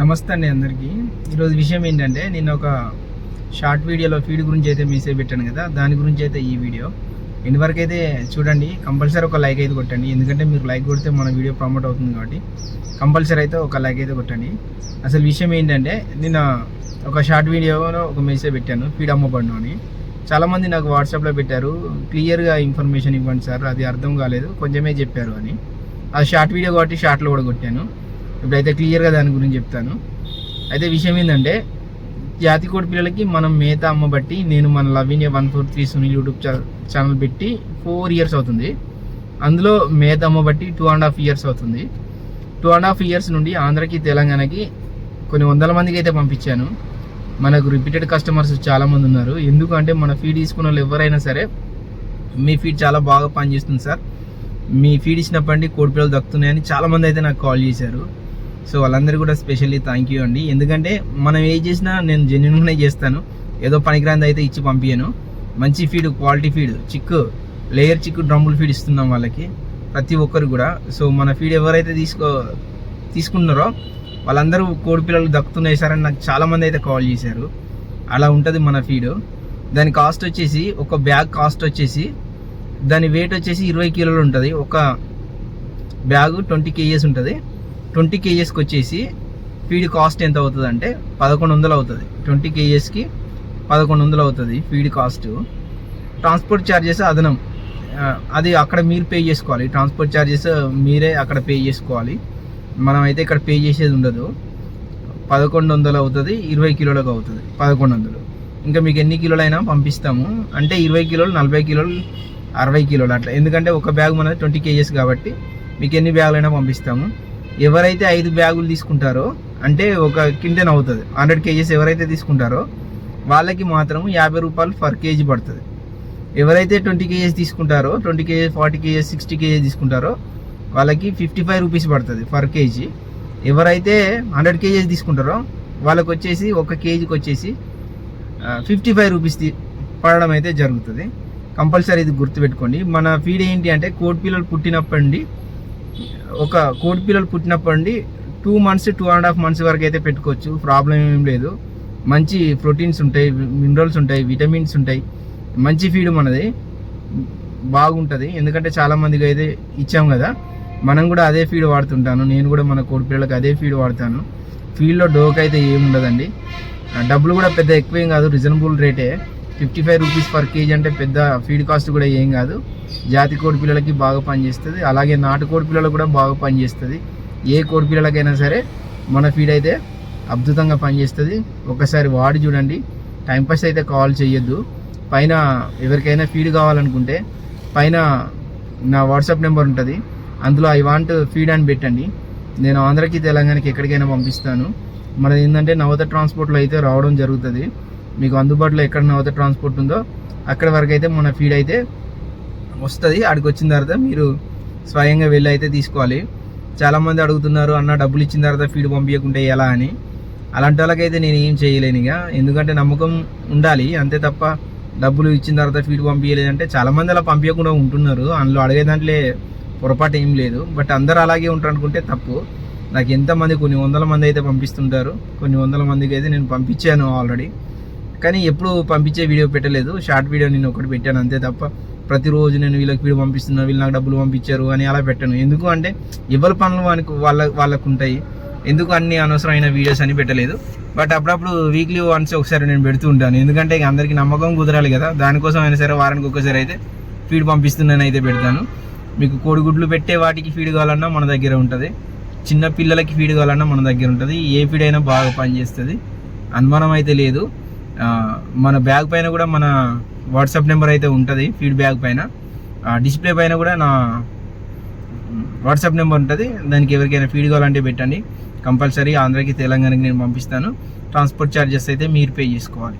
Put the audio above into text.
నమస్తే అండి అందరికీ. ఈరోజు విషయం ఏంటంటే నేను ఒక షార్ట్ వీడియోలో ఫీడ్ గురించి అయితే మెసేజ్ పెట్టాను కదా దాని గురించి అయితే ఈ వీడియో. ఇంతవరకు అయితే చూడండి కంపల్సరీ ఒక లైక్ అయితే కొట్టండి. ఎందుకంటే మీరు లైక్ కొడితే మన వీడియో ప్రమోట్ అవుతుంది కాబట్టి కంపల్సరీ అయితే ఒక లైక్ అయితే కొట్టండి. అసలు విషయం ఏంటంటే నేను ఒక షార్ట్ వీడియోలో ఒక మెసేజ్ పెట్టాను ఫీడ్ అమ్మబడిన అని. చాలామంది నాకు వాట్సాప్లో పెట్టారు క్లియర్గా ఇన్ఫర్మేషన్ ఇవ్వండి సార్ అది అర్థం కాలేదు కొంచెమే చెప్పారు అని. ఆ షార్ట్ వీడియో కాబట్టి షార్ట్లో కూడా కొట్టాను. ఇప్పుడైతే క్లియర్గా దాని గురించి చెప్తాను. అయితే విషయం ఏంటంటే జాతి కోడి పిల్లలకి మనం మేత అమ్మబట్టి నేను మన లవిన్ one four three Sunil YouTube channel పెట్టి ఫోర్ ఇయర్స్ అవుతుంది. అందులో మేత అమ్మబట్టి టూ అండ్ హాఫ్ ఇయర్స్ అవుతుంది. టూ అండ్ హాఫ్ ఇయర్స్ నుండి ఆంధ్రకి తెలంగాణకి కొన్ని వందల మందికి అయితే పంపించాను. మనకు రిపీటెడ్ కస్టమర్స్ చాలామంది ఉన్నారు. ఎందుకంటే మన ఫీడ్ తీసుకున్న వాళ్ళు ఎవరైనా సరే మీ ఫీడ్ చాలా బాగా పనిచేస్తుంది సార్. మీ ఫీడ్ ఇచ్చినప్పటి కోడి పిల్లలు దక్కుతున్నాయని చాలామంది అయితే నాకు కాల్ చేశారు. సో వాళ్ళందరూ కూడా స్పెషల్లీ థ్యాంక్ యూ అండి. ఎందుకంటే మనం ఏ చేసినా నేను జెన్యున్గానే చేస్తాను. ఏదో పనికిరాంది అయితే ఇచ్చి పంపించాను మంచి feed quality feed chick layer chick డ్రమ్ముల్ feed ఇస్తున్నాం వాళ్ళకి ప్రతి ఒక్కరు కూడా. సో మన ఫీడ్ ఎవరైతే తీసుకో తీసుకున్నారో వాళ్ళందరూ కోడి పిల్లలు దక్కుతున్నాయి సార్ అని నాకు చాలామంది అయితే కాల్ చేశారు. అలా ఉంటుంది మన ఫీడ్ దాని కాస్ట్ వచ్చేసి ఒక బ్యాగ్ కాస్ట్ వచ్చేసి దాని వెయిట్ వచ్చేసి ఇరవై కిలోలు ఉంటుంది. ఒక బ్యాగ్ ట్వంటీ కేజీస్ ఉంటుంది. ట్వంటీ కేజెస్కి వచ్చేసి ఫీడ్ కాస్ట్ ఎంత అవుతుంది అంటే పదకొండు వందలు అవుతుంది. ట్వంటీ కేజెస్కి పదకొండు వందలు అవుతుంది ఫీడ్ కాస్ట్ ట్రాన్స్పోర్ట్ ఛార్జెస్ అదనం. అది అక్కడ మీరు పే చేసుకోవాలి. ట్రాన్స్పోర్ట్ ఛార్జెస్ మీరే అక్కడ పే చేసుకోవాలి. మనం అయితే ఇక్కడ పే చేసేది ఉండదు. పదకొండు వందలు అవుతుంది ఇరవై కిలోలకు అవుతుంది. పదకొండు వందలు. ఇంకా మీకు ఎన్ని కిలోలైనా పంపిస్తాము. అంటే ఇరవై కిలోలు నలభై కిలోలు అరవై కిలోలు అట్లా. ఎందుకంటే ఒక బ్యాగ్ మనది ట్వంటీ కేజెస్ కాబట్టి మీకు ఎన్ని బ్యాగులైనా పంపిస్తాము. ఎవరైతే ఐదు బ్యాగులు తీసుకుంటారో అంటే ఒక కింటన్ అవుతుంది హండ్రెడ్ కేజెస్ ఎవరైతే తీసుకుంటారో వాళ్ళకి మాత్రం యాభై రూపాయలు పర్ కేజీ పడుతుంది. ఎవరైతే ట్వంటీ కేజీస్ తీసుకుంటారో twenty kgs forty kgs sixty kgs తీసుకుంటారో వాళ్ళకి ఫిఫ్టీ ఫైవ్ రూపీస్ పడుతుంది పర్ కేజీ ఎవరైతే హండ్రెడ్ కేజీస్ తీసుకుంటారో వాళ్ళకి వచ్చేసి ఒక కేజీకి వచ్చేసి ఫిఫ్టీ ఫైవ్ రూపీస్ పడడం అయితే జరుగుతుంది. కంపల్సరీ ఇది గుర్తుపెట్టుకోండి. మన ఫీడ్ ఏంటి అంటే కోడి పిల్లలు పుట్టినప్పటి నుండి ఒక కోడి పిల్లలు పుట్టినప్పటి నుండి two months two and half months వరకు అయితే పెట్టుకోవచ్చు. ప్రాబ్లం ఏం లేదు. మంచి ప్రోటీన్స్ ఉంటాయి మినరల్స్ ఉంటాయి విటమిన్స్ ఉంటాయి. మంచి ఫీడ్ మనది. బాగుంటుంది. ఎందుకంటే చాలా మందికి అయితే ఇచ్చాం కదా. మనం కూడా అదే ఫీడ్ వాడుతుంటాను. నేను కూడా మన కోడి పిల్లలకు అదే ఫీడ్ వాడతాను. ఫీల్డ్లో డోక్ అయితే ఏమి ఉండదండి డబ్బులు కూడా పెద్ద ఎక్కువేం కాదు. రీజనబుల్ రేటే fifty five rupees per kg అంటే పెద్ద ఫీడ్ కాస్ట్ కూడా ఏం కాదు. జాతి కోడి పిల్లలకి బాగా పనిచేస్తుంది. అలాగే నాటు కోడి పిల్లలకు కూడా బాగా పనిచేస్తుంది. ఏ కోడి పిల్లలకైనా సరే మన ఫీడ్ అయితే అద్భుతంగా పనిచేస్తుంది. ఒకసారి వాడి చూడండి. టైంపాస్ అయితే కాల్ చేయొద్దు. పైన ఎవరికైనా ఫీడ్ కావాలనుకుంటే పైన నా వాట్సాప్ నెంబర్ ఉంటుంది. అందులో ఐ వాంట్ ఫీడ్ అని పెట్టండి. నేను ఆంధ్రకి తెలంగాణకి ఎక్కడికైనా పంపిస్తాను. మనది ఏంటంటే నవత ట్రాన్స్పోర్ట్లో అయితే రావడం జరుగుతుంది. మీకు అందుబాటులో ఎక్కడ నవత ట్రాన్స్పోర్ట్ ఉందో అక్కడ వరకు అయితే మన ఫీడ్ అయితే వస్తుంది. అక్కడికి వచ్చిన తర్వాత మీరు స్వయంగా వెళ్ళి అయితే తీసుకోవాలి. చాలామంది అడుగుతున్నారు అన్న డబ్బులు ఇచ్చిన తర్వాత ఫీడ్ పంపించకుంటే ఎలా? అని. అలాంటి వాళ్ళకైతే నేను ఏం చేయలేను ఇక. ఎందుకంటే నమ్మకం ఉండాలి. అంతే తప్ప డబ్బులు ఇచ్చిన తర్వాత ఫీడ్ పంపించలేదంటే చాలామంది అలా పంపించకుండా ఉంటున్నారు. అందులో అడిగే దాంట్లో పొరపాటు ఏం లేదు. బట్ అందరు అలాగే ఉంటారు అనుకుంటే తప్పు. నాకు ఎంతమంది కొన్ని వందల మంది అయితే పంపిస్తుంటారు. కొన్ని వందల మందికి అయితే నేను పంపించాను ఆల్రెడీ. కానీ ఎప్పుడు పంపించే వీడియో పెట్టలేదు. షార్ట్ వీడియో నేను ఒకటి పెట్టాను అంతే తప్ప ప్రతిరోజు నేను వీళ్ళకి వీడియో పంపిస్తున్నా వీళ్ళు నాకు డబ్బులు పంపించారు అని అలా పెట్టాను. ఎందుకు అంటే ఎవరి పనులు వానికి వాళ్ళ వాళ్ళకు ఉంటాయి ఎందుకు అన్ని అనవసరమైన వీడియోస్ అని పెట్టలేదు. బట్ అప్పుడప్పుడు వీక్లీ వన్స్ ఒకసారి నేను పెడుతూ ఉంటాను. ఎందుకంటే ఇక అందరికీ నమ్మకం కుదరాలి కదా. దానికోసం అయినా సరే వారానికి ఒకసారి అయితే ఫీడ్ పంపిస్తున్నాను అయితే పెడతాను. మీకు కోడిగుడ్లు పెట్టే వాటికి ఫీడ్ కావాలన్నా మన దగ్గర ఉంటుంది. చిన్న పిల్లలకి ఫీడ్ కావాలన్నా మన దగ్గర ఉంటుంది. ఏ ఫీడ్ అయినా బాగా పనిచేస్తుంది. అనుమానం అయితే లేదు. మన బ్యాగ్ పైన కూడా మన వాట్సాప్ నెంబర్ అయితే ఉంటుంది ఫీడ్ బ్యాగ్ పైన. డిస్ప్లే పైన కూడా నా వాట్సాప్ నెంబర్ ఉంటుంది దానికి ఎవరికైనా ఫీడ్ కావాలంటే పెట్టండి. కంపల్సరీ ఆంధ్రాకి తెలంగాణకి నేను పంపిస్తాను. ట్రాన్స్పోర్ట్ ఛార్జెస్ అయితే మీరు పే చేసుకోవాలి.